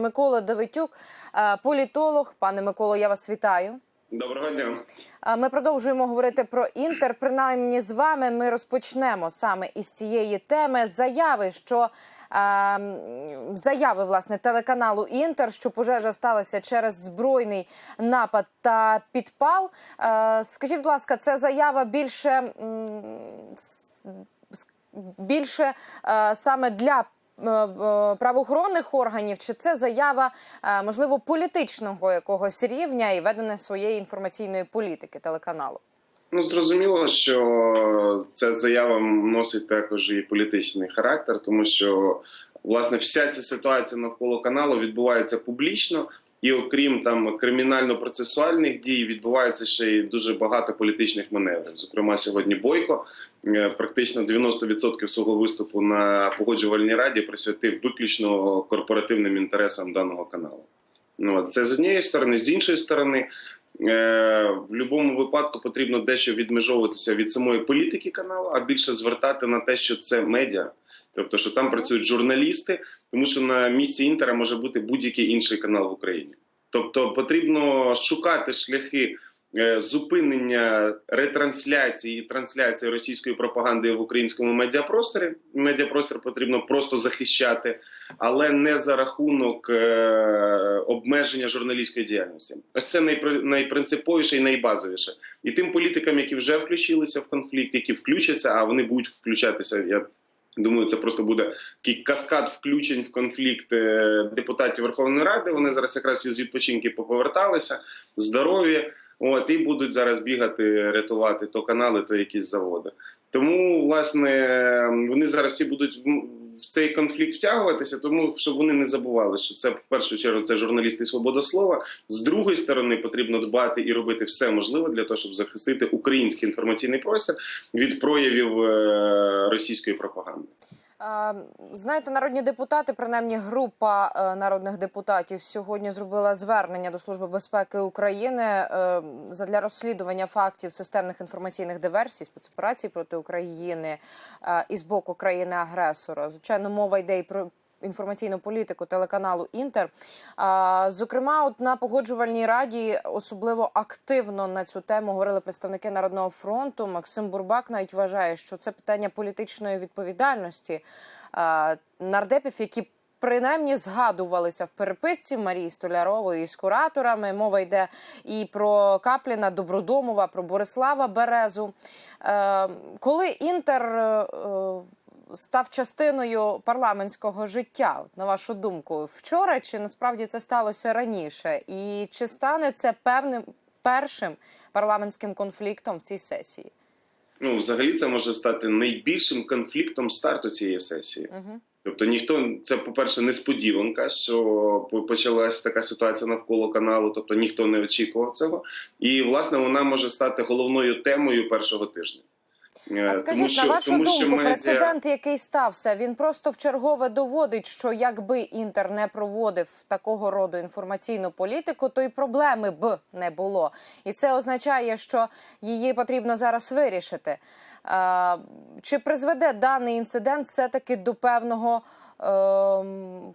Микола Давитюк, е, політолог. Пане Миколо, я вас вітаю. Доброго дня. Е, Ми продовжуємо говорити про інтер. Принаймні з вами ми розпочнемо саме із цієї теми заяви, що е, заяви власне телеканалу Інтер, що пожежа сталася через збройний напад та підпал. Е, Скажіть, будь ласка, це заява більше більше саме для правоохоронних органів, чи це заява е, можливо політичного якогось рівня і ведення своєї інформаційної політики телеканалу? Ну зрозуміло, що ця заява носить також і політичний характер, тому що власне вся ця ситуація навколо каналу відбувається публічно, і окрім там кримінально-процесуальних дій, відбувається ще й дуже багато політичних маневрів. Зокрема, сьогодні Бойко е, практично 90% свого виступу на погоджувальній раді присвятив виключно корпоративним інтересам даного каналу. Ну це з однієї сторони, з іншої сторони. Е, в будь-якому випадку потрібно дещо відмежовуватися від самої політики каналу, а більше звертати на те, що це медіа, тобто, що там працюють журналісти, тому що на місці інтера може бути будь-який інший канал в Україні. Тобто потрібно шукати шляхи е, зупинення ретрансляції і трансляції російської пропаганди в українському медіапросторі. Медіапростір потрібно просто захищати, але не за рахунок е, обмеження журналістської діяльності. Ось це найпри- найпринциповіше і найбазовіше. І тим політикам, які вже включилися в конфлікт, які включаться, а вони будуть включатися. Я думаю, це просто буде такий каскад включень в конфлікт депутатів Верховної Ради. Вони зараз якраз із відпочинки поповерталися, здорові. От і будуть зараз бігати, рятувати то канали, то якісь заводи. Тому, власне, вони зараз всі будуть в- цей конфлікт втягуватися, тому щоб вони не забували, що це в першу чергу це журналісти свобода слова. З другої сторони, потрібно дбати і робити все можливе для того, щоб захистити український інформаційний простір від проявів е, російської пропаганди. Е, Знаєте, народні депутати, принаймні група е, народних депутатів, сьогодні зробила звернення до Служби безпеки України для задля розслідування фактів системних інформаційних диверсій, спецоперацій проти України е, і з боку країни-агресора. Звичайно, мова йде і про. Інформаційну політику телеканалу Інтер. Зокрема, от на погоджувальній раді особливо активно на цю тему говорили представники Народного фронту. Максим Бурбак навіть вважає, що це питання політичної відповідальності нардепів, які принаймні згадувалися в переписці Марії Столярової з кураторами. Мова йде і про Капліна, Добродомова, про Борислава Березу. Е, Коли Інтер е, став частиною парламентського життя, на вашу думку, вчора чи насправді це сталося раніше? І чи стане це певним першим парламентським конфліктом в цій сесії? Ну, взагалі, це може стати найбільшим конфліктом старту цієї сесії. Угу. Тобто ніхто це, по-перше, несподіванка, що по- почалась така ситуація навколо каналу, тобто ніхто не очікував цього. І власне вона може стати головною темою першого тижня. Е, А скажіть, на вашу думку, прецедент, який стався, він просто вчергове доводить, що якби Інтер не проводив такого роду інформаційну політику, то й проблеми б не було. І це означає, що її потрібно зараз вирішити. Е, Чи призведе даний інцидент все-таки до певного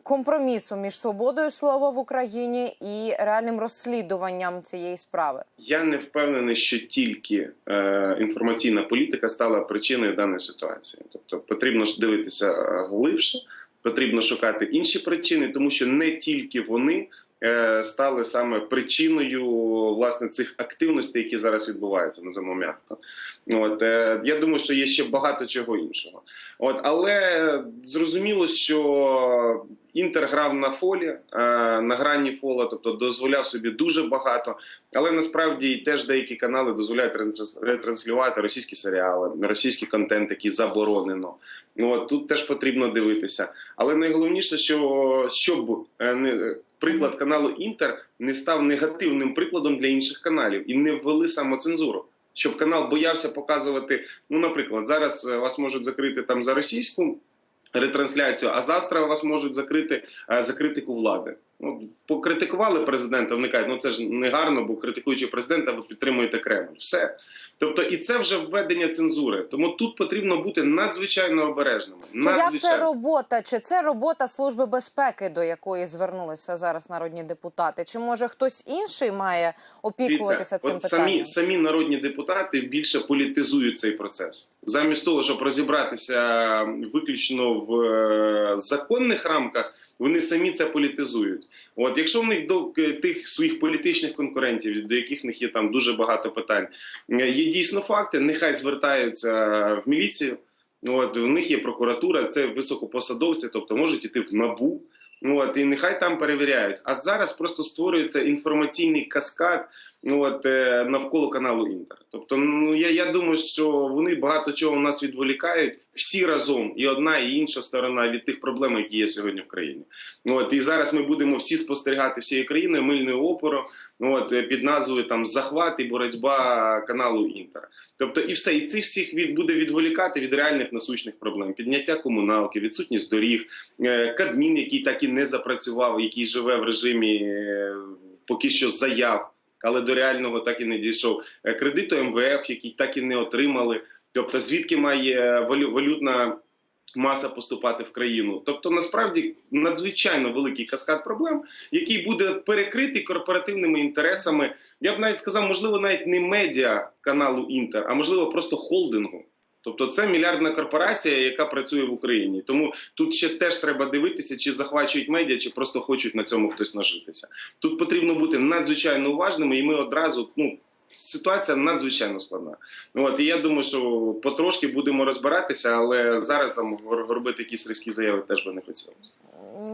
компромісу між свободою слова в Україні і реальним розслідуванням цієї справи? Я не впевнений, що тільки е, інформаційна політика стала причиною даної ситуації. Тобто потрібно дивитися е, глибше, потрібно шукати інші причини, тому що не тільки вони е, стали саме причиною власне цих активностей, які зараз відбуваються, називаємо м'яко. От е, я думаю, що є ще багато чого іншого. От, але зрозуміло, що інтер грав на фолі, е, на грані фола, тобто дозволяв собі дуже багато. Але насправді теж деякі канали дозволяють ретранслювати російські серіали, російський контент, який заборонено. Ну от тут теж потрібно дивитися. Але найголовніше, що щоб е, не приклад каналу Інтер не став негативним прикладом для інших каналів і не ввели самоцензуру. Щоб канал боявся показувати, ну, наприклад, зараз е, вас можуть закрити там за російську ретрансляцію, а завтра вас можуть закрити е, за критику влади. Ну, покритикували президента, вони кажуть, ну це ж не гарно, бо критикуючи президента, ви підтримуєте Кремль. Все. Тобто, і це вже введення цензури. Тому тут потрібно бути надзвичайно обережними. Чия це робота? Чи це робота Служби безпеки, до якої звернулися зараз народні депутати? Чи може хтось інший має опікуватися Дивіться, цим от питанням? самі, самі народні депутати більше політизують цей процес. Замість того, щоб розібратися виключно в е, законних рамках, вони самі це політизують. От якщо в них до тих своїх політичних конкурентів, до яких в них є там дуже багато питань, є дійсно факти, нехай звертаються в міліцію. От у них є прокуратура, це високопосадовці, тобто можуть іти в набу. От, і нехай там перевіряють. А зараз просто створюється інформаційний каскад ну, от, е, навколо каналу Інтер. Тобто, ну я, я думаю, що вони багато чого у нас відволікають всі разом, і одна, і інша сторона від тих проблем, які є сьогодні в країні. Ну, от, і зараз ми будемо всі спостерігати всією країною мильною опору, ну, от, е, під назвою там захват і боротьба каналу Інтер. Тобто, і все, і цих всіх від буде відволікати від реальних насущних проблем: підняття комуналки, відсутність доріг, е, Кабмін, який так і не запрацював, який живе в режимі поки що заяв, але до реального так і не дійшов. Е, Кредиту МВФ, який так і не отримали. Тобто, звідки має валю- валютна маса поступати в країну? Тобто, насправді надзвичайно великий каскад проблем, який буде перекритий корпоративними інтересами. Я б навіть сказав, можливо, навіть не медіа каналу Інтер, а можливо просто холдингу. Тобто це мільярдна корпорація, яка працює в Україні. Тому тут ще теж треба дивитися, чи захвачують медіа, чи просто хочуть на цьому хтось нажитися. Тут потрібно бути надзвичайно уважними, і ми одразу ну. Ситуація надзвичайно складна. От і я думаю, що потрошки будемо розбиратися, але зараз там робити якісь різкі заяви теж би не хотілося.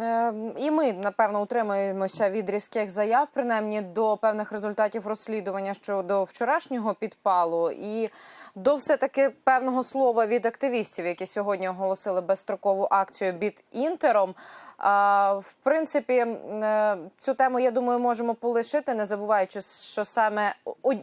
Е, І ми напевно утримуємося від різких заяв, принаймні до певних результатів розслідування щодо вчорашнього підпалу, і до все таки певного слова від активістів, які сьогодні оголосили безстрокову акцію під інтером. А, в принципі, е, цю тему я думаю, можемо полишити, не забуваючи, що саме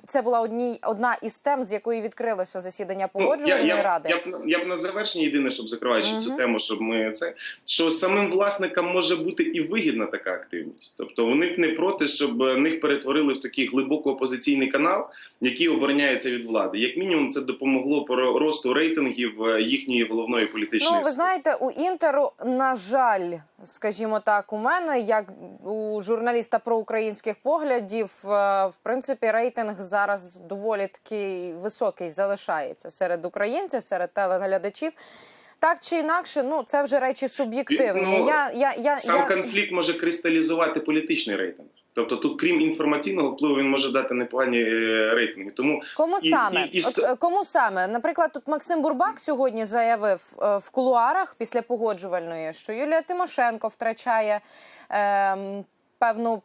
це була одні одна із тем, з якої відкрилося засідання погоджувальної Ну, я, я, ради. Я, б, я б на завершення єдине, щоб закриваючи Мгм. цю тему, щоб ми це що самим власникам може бути і вигідна така активність. Тобто вони б не проти, щоб е, них перетворили в такий глибоко опозиційний канал, який обороняється від влади. Як мінімум, це допомогло по росту рейтингів е, їхньої головної політичної Ну, ви знаєте, у інтеру, на жаль, скажімо так, у мене, як у журналіста проукраїнських поглядів, е, в принципі, рейтинг зараз доволі такий високий залишається серед українців, серед телеглядачів. Так чи інакше, ну це вже речі суб'єктивні. Ну, я, я, я, Сам я... конфлікт може кристалізувати політичний рейтинг. Тобто, тут, крім інформаційного впливу, він може дати непогані е, рейтинги. Тому Кому І- саме? і- і От, е, кому саме? Наприклад, тут Максим Бурбак сьогодні заявив е, в кулуарах після погоджувальної, що Юлія Тимошенко втрачає ем, певну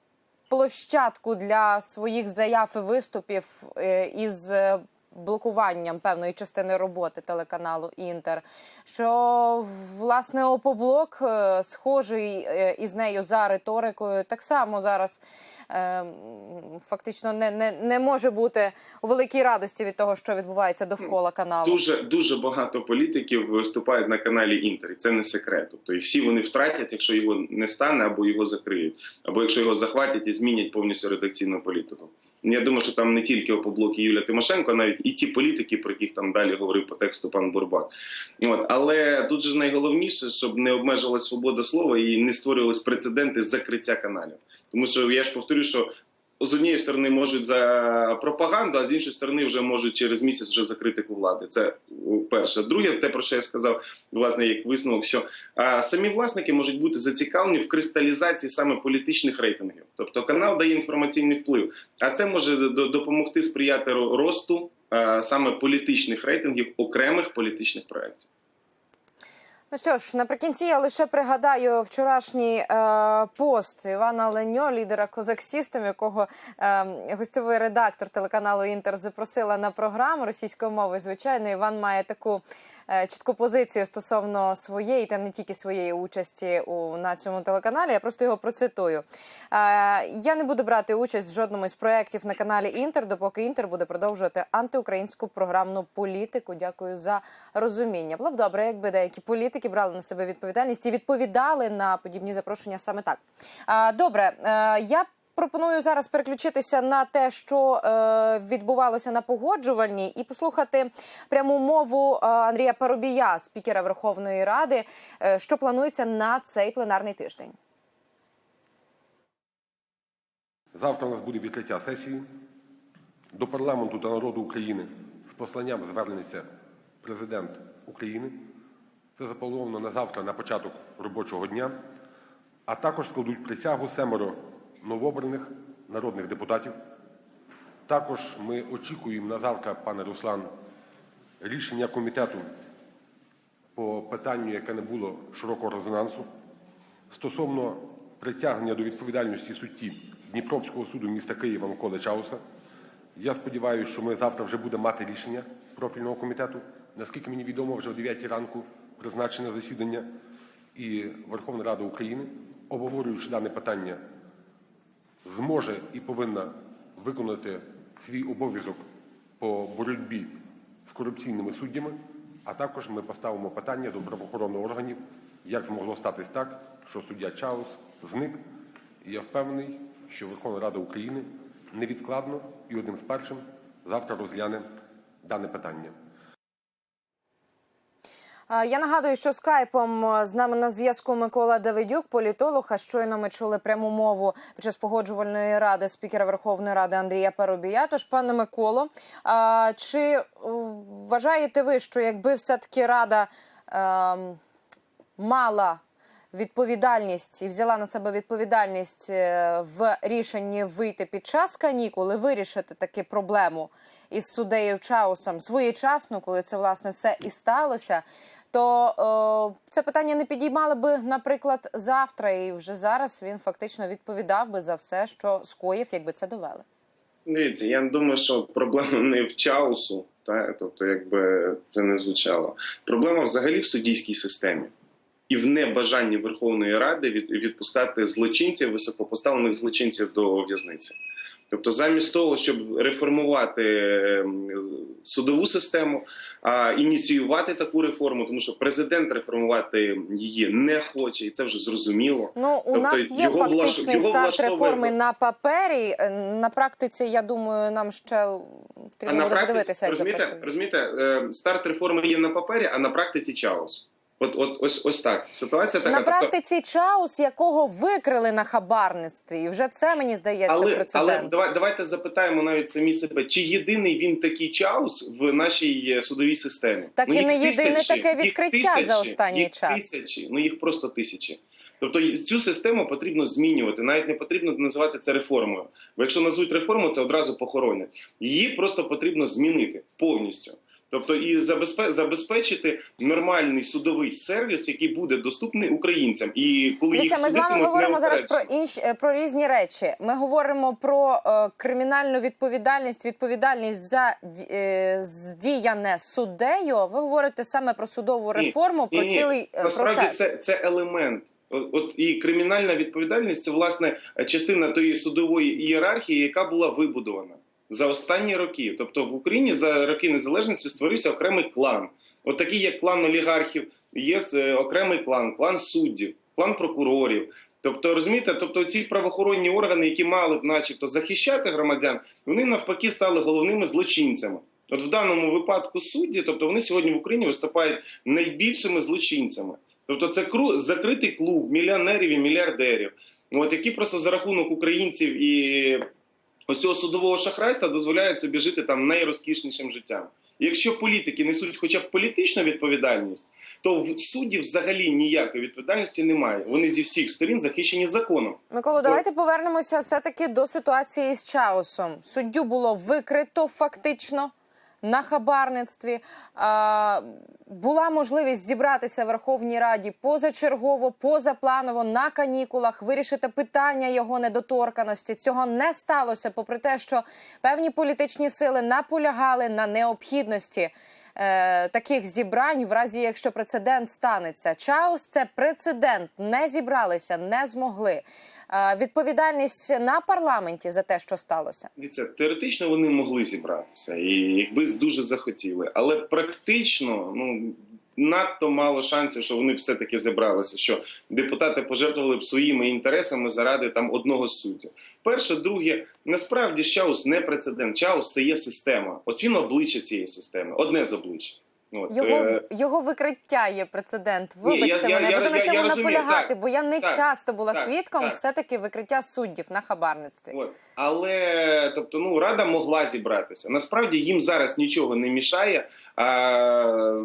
площадку для своїх заяв і виступів е, із е, блокуванням певної частини роботи телеканалу Інтер. Що власне Опоблок е, схожий е, із нею за риторикою, так само зараз. Е, Фактично не, не, не може бути у великій радості від того, що відбувається довкола каналу. дуже дуже багато політиків виступають на каналі Інтер, і це не секрет. Тобто, і всі вони втратять, якщо його не стане, або його закриють, або якщо його захватять і змінять повністю редакційну політику. Я думаю, що там не тільки опоблок і Юля Тимошенко, а навіть і ті політики, про яких там далі говорив по тексту пан Бурбак. От але тут же найголовніше, щоб не обмежувалась свобода слова і не створювались прецеденти закриття каналів. Тому що я ж повторю, що з однієї сторони можуть за пропаганду, а з іншої сторони вже можуть через місяць вже закрити влади. Це перше. Друге, те про що я сказав, власне, як висновок, що а, самі власники можуть бути зацікавлені в кристалізації саме політичних рейтингів. Тобто канал дає інформаційний вплив, а це може допомогти сприяти ро- росту а, саме політичних рейтингів окремих політичних проєктів. Ну що ж, наприкінці я лише пригадаю вчорашній е, пост Івана Леньо, лідера Козак Сістем, якого е, гостьовий редактор телеканалу Інтер запросила на програму російською мовою. Звичайно, Іван має таку е, чітку позицію стосовно своєї та не тільки своєї участі у на цьому телеканалі. Я просто його процитую. Е, Я не буду брати участь в жодному із проєктів на каналі Інтер, допоки Інтер буде продовжувати антиукраїнську програмну політику. Дякую за розуміння. Було б добре, якби деякі політики брали на себе відповідальність і відповідали на подібні запрошення саме так. Добре, е, я пропоную зараз переключитися на те, що е, відбувалося на погоджувальній, і послухати пряму мову е, Андрія Парубія, спікера Верховної Ради, е, що планується на цей пленарний тиждень. Завтра у нас буде відкриття сесії. До парламенту та народу України з посланням звернеться президент України. Це заплановано на завтра, на початок робочого дня. А також складуть присягу семеро новообраних народних депутатів. Також ми очікуємо на завтра, пане Руслан, рішення комітету по питанню, яке не було широкого резонансу, стосовно притягнення до відповідальності судді Дніпровського суду міста Києва Миколи Чауса. Я сподіваюся, що ми завтра вже будемо мати рішення профільного комітету. Наскільки мені відомо, вже о 9 ранку призначене засідання і Верховна Рада України, обговорюючи дане питання, зможе і повинна виконати свій обов'язок по боротьбі з корупційними суддями, а також ми поставимо питання до правоохоронних органів, як змогло статись так, що суддя Чаус зник. І я впевнений, що Верховна Рада України невідкладно і одним з першим завтра розгляне дане питання. Я нагадую, що скайпом е, з нами на зв'язку Микола Давидюк, політолог. А щойно ми чули пряму мову під час погоджувальної ради спікера Верховної Ради Андрія Парубія. Тож, пане Миколо, чи е, вважаєте ви, що якби все таки рада ем, мала відповідальність і взяла на себе відповідальність е, в рішенні вийти під час канікул і вирішити таки проблему із суддею Чаусом своєчасно, коли це власне все і сталося. То е, це питання не підіймали би, наприклад, завтра, і вже зараз він фактично відповідав би за все, що скоїв, якби це довели. Дивіться, я думаю, що проблема не в чаусу, та тобто, якби це не звучало. Проблема взагалі в суддійській системі і в небажанні Верховної Ради від, відпускати злочинців, високопоставлених злочинців до в'язниці. Тобто, замість того, щоб реформувати ем, судову систему, а ініціювати таку реформу, тому що президент реформувати її не хоче, і це вже зрозуміло. Ну, у Тобто нас є його влаш- фактичний його старт влаштовує- реформи на папері. Е, На практиці, я думаю, нам ще А потрібно буде практиці подивитися, як це розумієте, розумієте, е, старт реформи є на папері, а на практиці чаос. От, от ось ось так. Ситуація така. На тобто- практиці Чаус, якого викрили на хабарництві, і вже це мені здається але, але давай, давайте запитаємо навіть самі себе, чи єдиний він такий чаус в нашій е, судовій системі? Так Ну, і не єдине таке відкриття тисячі, за останній їх час. Тисячі, ну їх просто тисячі. Тобто цю систему потрібно змінювати. Навіть не потрібно називати це реформою. Бо якщо назвуть реформу, це одразу похоронять. Її просто потрібно змінити повністю. Тобто і забезпе- забезпечити нормальний судовий сервіс, який буде доступний українцям. І коли Дивіться, їх ми з вами говоримо зараз про інші е, про різні речі. Ми говоримо про е, кримінальну відповідальність, відповідальність за е, здіяне суддею. Ви говорите саме про судову Ні, реформу, про Ні, ні, цілий е, насправді процес. це, це елемент. От і кримінальна відповідальність це власне частина тої судової ієрархії, яка була вибудована за останні роки. Тобто в Україні за роки незалежності створився окремий клан. От такий як клан олігархів, є е, окремий клан, клан суддів, клан прокурорів. Тобто, розумієте, тобто ці правоохоронні органи, які мали б, начебто, захищати громадян, вони навпаки стали головними злочинцями. От в даному випадку судді, тобто вони сьогодні в Україні виступають найбільшими злочинцями. Тобто, це кру закритий клуб мільйонерів і мільярдерів, от які просто за рахунок українців і ось цього судового шахрайства дозволяють собі жити там найрозкішнішим життям. І якщо політики несуть хоча б політичну відповідальність, то в суддів взагалі ніякої відповідальності немає. Вони зі всіх сторін захищені законом. Микола, давайте повернемося все таки до ситуації з Чаусом. Суддю було викрито фактично на хабарництві. Була можливість зібратися в Верховній Раді позачергово, позапланово на канікулах, вирішити питання його недоторканості. Цього не сталося, попри те, що певні політичні сили наполягали на необхідності е, таких зібрань, в разі якщо прецедент станеться. Чаус це прецедент. Не зібралися, не змогли. Е, відповідальність на парламенті за те, що сталося. Дивіться, теоретично вони могли зібратися, і якби дуже захотіли, але практично ну надто мало шансів, що вони все таки зібралися. Що депутати пожертвували б своїми інтересами заради там одного суддя. Перше, друге, насправді Чаус не прецедент. Чаус це є система. От він обличчя цієї системи, одне з обличчя. От, Його е, його викриття є прецедент. Ні, я- Вибачте я- мене, я- буду на цьому я розумію, наполягати, так, бо я не так, часто була так, свідком так. все таки викриття суддів на хабарництві. От. Але тобто, ну рада могла зібратися. Насправді їм зараз нічого не мішає а,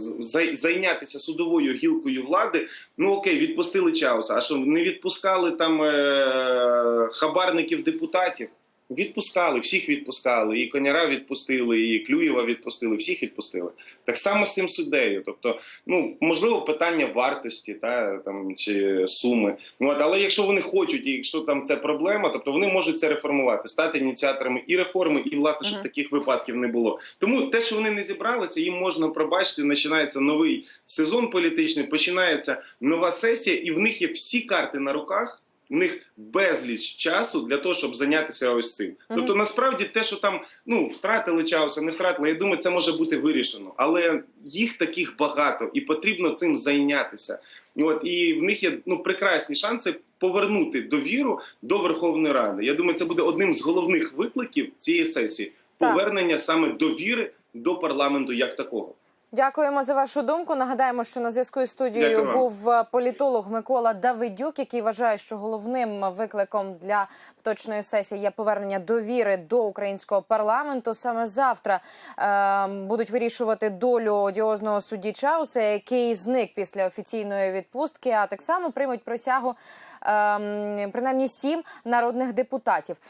зайнятися судовою гілкою влади. Ну окей, відпустили Чауса. А що не відпускали там е- хабарників депутатів? Відпускали, всіх відпускали. І Коняра відпустили, і Клюєва відпустили, всіх відпустили. Так само з тим суддею. Тобто, ну можливо, питання вартості та там чи суми. Ну, от, але якщо вони хочуть, і якщо там це проблема, тобто вони можуть це реформувати, стати ініціаторами і реформи, і власне, щоб Мгм. таких випадків не було. Тому те, що вони не зібралися, їм можна пробачити. Починається новий сезон політичний, починається нова сесія, і в них є всі карти на руках. В них безліч часу для того, щоб зайнятися ось цим. Тобто, насправді, те, що там ну втратили часу, не втратили, я думаю, це може бути вирішено. Але їх таких багато, і потрібно цим зайнятися. От і в них є ну прекрасні шанси повернути довіру до Верховної Ради. Я думаю, це буде одним з головних викликів цієї сесії Так. повернення саме довіри до парламенту як такого. Дякуємо за вашу думку. Нагадаємо, що на зв'язку із студією Дякую був е, політолог Микола Давидюк, який вважає, що головним викликом для поточної сесії є повернення довіри до українського парламенту. Саме завтра е, будуть вирішувати долю одіозного судді Чауса, який зник після офіційної відпустки. А так само приймуть присягу е, принаймні сім народних депутатів.